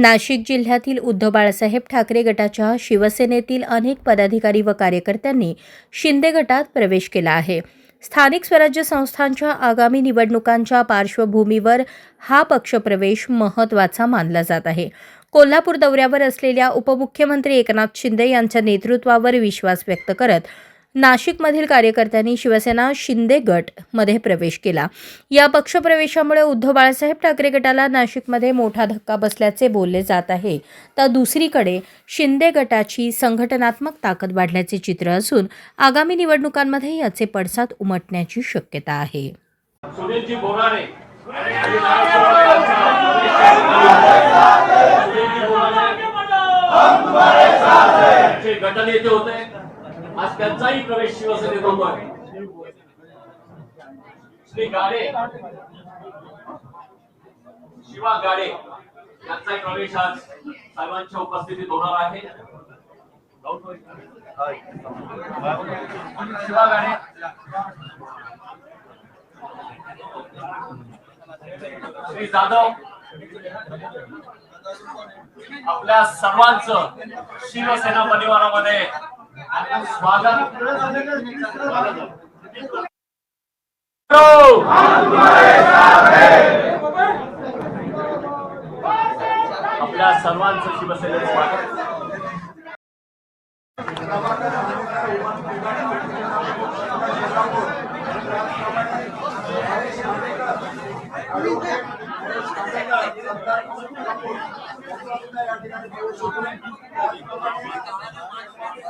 नाशिक जिल्ह्यातील उद्धव बाळासाहेब ठाकरे गटाच्या शिवसेनेतील अनेक पदाधिकारी व कार्यकर्त्यांनी शिंदे गटात प्रवेश केला आहे. स्थानिक स्वराज्य संस्थांच्या आगामी निवडणुकांच्या पार्श्वभूमीवर हा पक्षप्रवेश महत्त्वाचा मानला जात आहे. कोल्हापूर दौऱ्यावर असलेल्या उपमुख्यमंत्री एकनाथ शिंदे यांच्या नेतृत्वावर विश्वास व्यक्त करत नाशिकमधील कार्यकर्त्यांनी शिवसेना शिंदे गटमध्ये प्रवेश केला. या पक्षप्रवेशामुळे उद्धव बाळासाहेब ठाकरे गटाला नाशिकमध्ये मोठा धक्का बसल्याचे बोलले जात आहे. तर दुसरीकडे शिंदे गटाची संघटनात्मक ताकद वाढल्याचे चित्र असून आगामी निवडणुकांमध्ये याचे पडसाद उमटण्याची शक्यता आहे. गटनेते होते. आज त्यांचाही प्रवेश शिवसेनेत होतोय श्री गाडे. शिवा गाडे यांचाही प्रवेश आज साहेबांच्या उपस्थितीत होणार आहे. शिवा गाडे. श्री जाधव. आपल्या सर्वांच शिवसेना परिवारामध्ये आपल्या सर्वांचं शिवसेनेत स्वागत या ठिकाणी